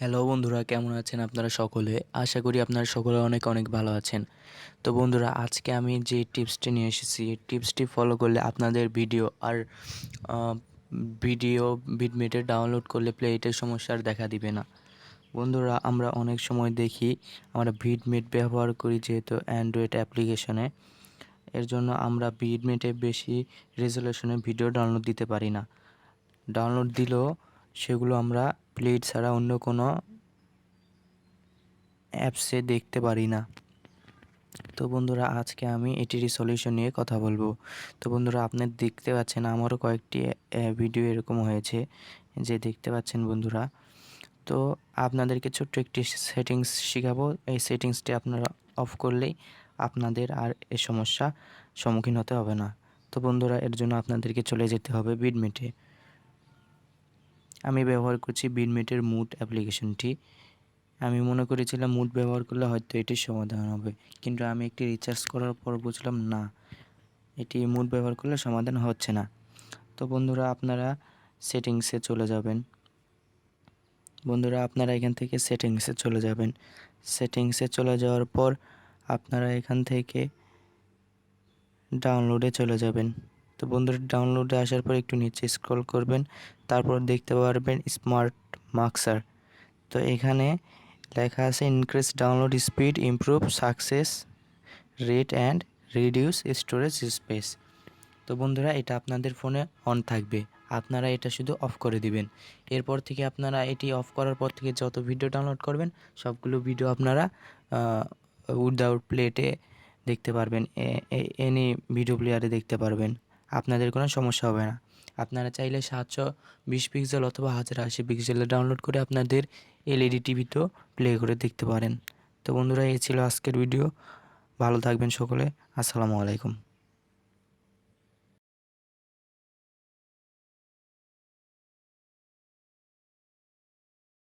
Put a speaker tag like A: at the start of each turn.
A: Hello বন্ধুরা, কেমন আছেন আপনারা সকলে? আশা করি আপনারা সকলে অনেক অনেক ভালো আছেন। তো বন্ধুরা, আজকে আমি যে টিপসটি নিয়ে এসেছি, এই টিপসটি ফলো করলে আপনাদের ভিডিও আর ভিডিও বিটমেটে ডাউনলোড করলে প্লেটের সমস্যা আর দেখা দিবে না। বন্ধুরা, আমরা অনেক সময় দেখি, আমরা বিটমেট ব্যবহার করি যেহেতু অ্যান্ড্রয়েড অ্যাপ্লিকেশনে। এর জন্য আমরা বিটমেটে বেশি রেজলিউশনে ভিডিও ডাউনলোড দিতে পারি না। ডাউনলোড দিলেও সেগুলো আমরা প্লেট ছাড়া অন্য কোনো অ্যাপসে দেখতে পারি না। তো বন্ধুরা, আজকে আমি এটির সলিউশন নিয়ে কথা বলব। তো বন্ধুরা, আপনি দেখতে পাচ্ছেন আমারও কয়েকটি ভিডিও এরকম হয়েছে যে দেখতে পাচ্ছেন বন্ধুরা। তো আপনাদেরকে ছোট্ট একটি সেটিংস শেখাবো। এই সেটিংসটি আপনারা অফ করলেই আপনাদের আর এ সমস্যা সম্মুখীন হতে হবে না। তো বন্ধুরা, এর জন্য আপনাদেরকে চলে যেতে হবে বিডমিটে আমি ব্যবহার করছি বিডমিটের মুড অ্যাপ্লিকেশনটি আমি মনে করেছিলাম মুড ব্যবহার করলে হয়তো এটির সমাধান হবে। কিন্তু আমি একটি রিচার্জ করার পর বুঝলাম না, এটি মুড ব্যবহার করলে সমাধান হচ্ছে না। তো বন্ধুরা, আপনারা সেটিংসে চলে যাবেন। বন্ধুরা, আপনারা এখান থেকে সেটিংসে চলে যাবেন। সেটিংসে চলে যাওয়ার পর আপনারা এখান থেকে ডাউনলোডে চলে যাবেন। তো বন্ধুরা ডাউনলোডে আসার পর একটু নিচে স্ক্রল করবেন, তারপর দেখতে পারবেন স্মার্ট মার্কসার তো এখানে লেখা আছে increase download speed improve success rate and reduce storage space তো বন্ধুরা, এটা আপনাদের ফোনে অন থাকবে। আপনারা এটা শুধু অফ করে দিবেন। এরপর থেকে আপনারা এটি অফ করার পর থেকে যত ভিডিও ডাউনলোড করবেন, সবগুলো ভিডিও আপনারা উইদাউট প্লেটে দেখতে পারবেন এনি ভিডিও প্লেয়ারে দেখতে পারবেন। আপনাদের কোনো সমস্যা হবে না। আপনারা চাইলে সাতশো বিশ পিক্সেল অথবা হাজার আশি পিক্সেলে ডাউনলোড করে আপনাদের এলইডি টিভিতেও প্লে করে দেখতে পারেন। তো বন্ধুরা, এই ছিল আজকের ভিডিও ভালো থাকবেন সকলে। আসসালামু আলাইকুম।